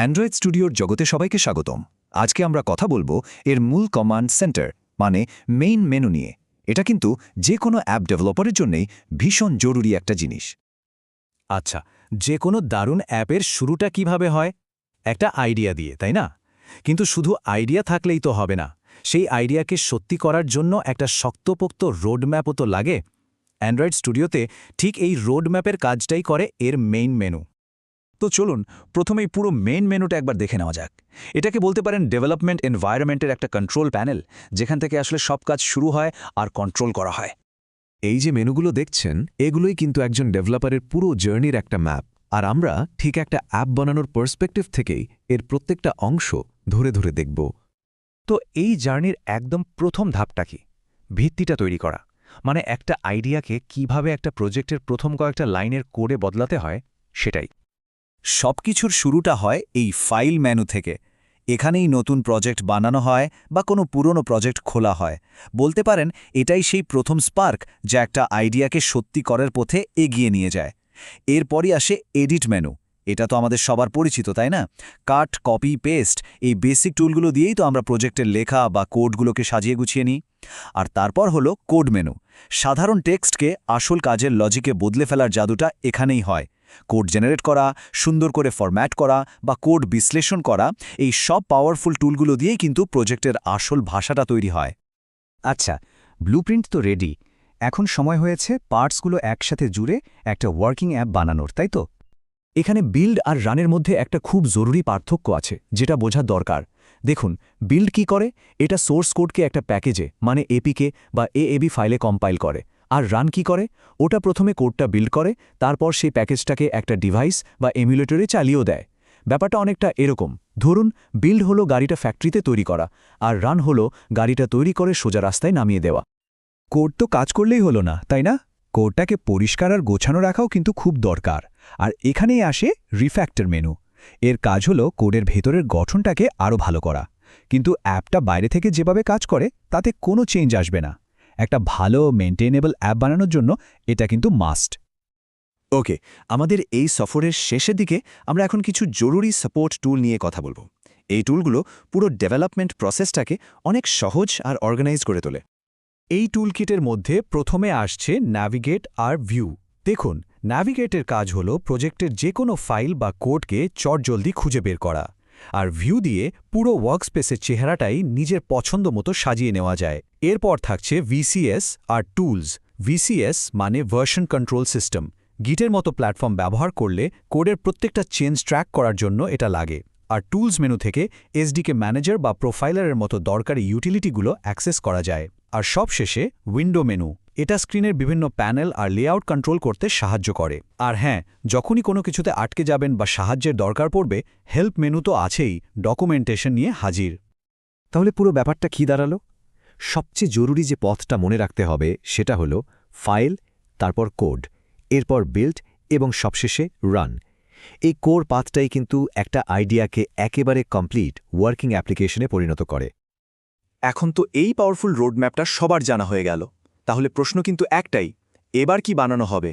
Android স্টুডিওর জগতে সবাইকে স্বাগতম। আজকে আমরা কথা বলব এর মূল কমান্ড সেন্টার মানে মেইন মেনু নিয়ে। এটা কিন্তু যে কোনো অ্যাপ ডেভেলপারের জন্যই ভীষণ জরুরি একটা জিনিস। আচ্ছা যে কোনো দারুণ অ্যাপের শুরুটা কীভাবে হয়? একটা আইডিয়া দিয়ে, তাই না? কিন্তু শুধু আইডিয়া থাকলেই তো হবে না। সেই আইডিয়াকে সত্যি করার জন্য একটা শক্তপোক্ত রোডম্যাপও তো লাগে। অ্যান্ড্রয়েড স্টুডিওতে ঠিক এই রোডম্যাপের কাজটাই করে এর মেইন মেনু তো চলুন, প্রথমেই পুরো মেন মেনুটা একবার দেখে নেওয়া যাক। এটাকে বলতে পারেন ডেভেলপমেন্ট এনভায়রনমেন্টের একটা কন্ট্রোল প্যানেল যেখান থেকে আসলে সব কাজ শুরু হয় আর কন্ট্রোল করা হয়। এই যে মেনুগুলো দেখছেন, এগুলোই কিন্তু একজন ডেভেলপারের পুরো জার্নির একটা ম্যাপ আর আমরা ঠিক একটা অ্যাপ বানানোর পার্সপেক্টিভ থেকেই এর প্রত্যেকটা অংশ ধরে ধরে দেখব। তো এই জার্নির একদম প্রথম ধাপটা কি? ভিত্তিটা তৈরি করা। মানে একটা আইডিয়াকে কীভাবে একটা প্রজেক্টের প্রথম কয়েকটা লাইনের কোডে বদলাতে হয়, সেটাই। সবকিছুর শুরুটা হয় এই ফাইল মেনু থেকে। এখানেই নতুন প্রজেক্ট বানানো হয় বা কোনো পুরনো প্রজেক্ট খোলা হয়। বলতে পারেন, এটাই সেই প্রথম স্পার্ক যা একটা আইডিয়াকে সত্যি করার পথে এগিয়ে নিয়ে যায়। এরপরই আসে এডিট মেনু। এটা তো আমাদের সবার পরিচিত, তাই না? কাট, কপি, পেস্ট এই বেসিক টুলগুলো দিয়েই তো আমরা প্রজেক্টের লেখা বা কোডগুলোকে সাজিয়ে গুছিয়ে নিই। আর তারপর হলো কোড মেনু। সাধারণ টেক্সটকে আসল কাজের লজিকে বদলে ফেলার জাদুটা এখানেই হয়। কোড জেনারেট করা, সুন্দর করে ফরম্যাট করা বা কোড বিশ্লেষণ করা, এই সব পাওয়ারফুল টুলগুলো দিয়েই কিন্তু প্রজেক্টের আসল ভাষাটা তৈরি হয়। আচ্ছা ব্লুপ্রিন্ট তো রেডি এখন সময় হয়েছে পার্টসগুলো একসাথে জুড়ে একটা ওয়ার্কিং অ্যাপ বানানোর, তাই তো? এখানে বিল্ড আর রানের মধ্যে একটা খুব জরুরি পার্থক্য আছে, যেটা বোঝা দরকার। দেখুন বিল্ড কি করে? এটা সোর্স কোডকে একটা প্যাকেজে মানে এপিকে বা এএবি ফাইলে কম্পাইল করে। আর রান কি করে? ওটা প্রথমে কোডটা বিল্ড করে, তারপর সেই প্যাকেজটাকে একটা ডিভাইস বা এমুলেটরে চালিয়েও দেয়। ব্যাপারটা অনেকটা এরকম। ধরুন, বিল্ড হলো গাড়িটা ফ্যাক্টরিতে তৈরি করা, আর রান হলো গাড়িটা তৈরি করে সোজা রাস্তায় নামিয়ে দেওয়া। কোড তো কাজ করলেই হলো না, তাই না? কোডটাকে পরিষ্কার আর গোছানো রাখাও কিন্তু খুব দরকার। আর এখানেই আসে রিফ্যাক্টর মেনু। এর কাজ হলো কোডের ভেতরের গঠনটাকে আরও ভালো করা। কিন্তু অ্যাপটা বাইরে থেকে যেভাবে কাজ করে, তাতে কোনো চেঞ্জ আসবে না। একটা ভালো মেনটেনেবল অ্যাপ বানানোর জন্য এটা কিন্তু মাস্ট ওকে আমাদের এই সফরের শেষের দিকে আমরা এখন কিছু জরুরি সাপোর্ট টুল নিয়ে কথা বলব। এই টুলগুলো পুরো ডেভেলপমেন্ট প্রসেসটাকে অনেক সহজ আর অর্গানাইজ করে তোলে। এই টুলকিটের মধ্যে প্রথমে আসছে ন্যাভিগেট আর ভিউ দেখুন ন্যাভিগেটের কাজ হল প্রজেক্টের যে কোনো ফাইল বা কোডকে চটজলদি খুঁজে বের করা। আর ভিউ দিয়ে পুরো ওয়ার্কস্পেসের চেহারাটাই নিজের পছন্দ মতো সাজিয়ে নেওয়া যায়। এরপর থাকছে ভিসিএস আর টুলস ভিসিএস মানে ভার্সন কন্ট্রোল সিস্টেম গিটের মতো প্ল্যাটফর্ম ব্যবহার করলে কোডের প্রত্যেকটা চেঞ্জ ট্র্যাক করার জন্য এটা লাগে। আর টুলস মেনু থেকে এসডিকে ম্যানেজার বা প্রোফাইলারের মতো দরকারি ইউটিলিটিগুলো অ্যাক্সেস করা যায়। আর সবশেষে উইন্ডো মেনু এটা স্ক্রিনের বিভিন্ন প্যানেল আর লেআউট কন্ট্রোল করতে সাহায্য করে। আর হ্যাঁ যখনই কোনো কিছুতে আটকে যাবেন বা সাহায্যের দরকার পড়বে হেল্প মেনু তো আছেই ডকুমেন্টেশন নিয়ে হাজির। তাহলে পুরো ব্যাপারটা কি দাঁড়াল? সবচেয়ে জরুরি যে পথটা মনে রাখতে হবে সেটা হলো ফাইল, তারপর কোড, এরপর বিল্ড এবং সবশেষে রান। এই কোর পাথটাই কিন্তু একটা আইডিয়াকে একেবারে কমপ্লিট ওয়ার্কিং অ্যাপ্লিকেশনে পরিণত করে। এখন তো এই পাওয়ারফুল রোডম্যাপটা সবার জানা হয়ে গেল। তাহলে প্রশ্ন কিন্তু একটাই, এবার কি বানানো হবে?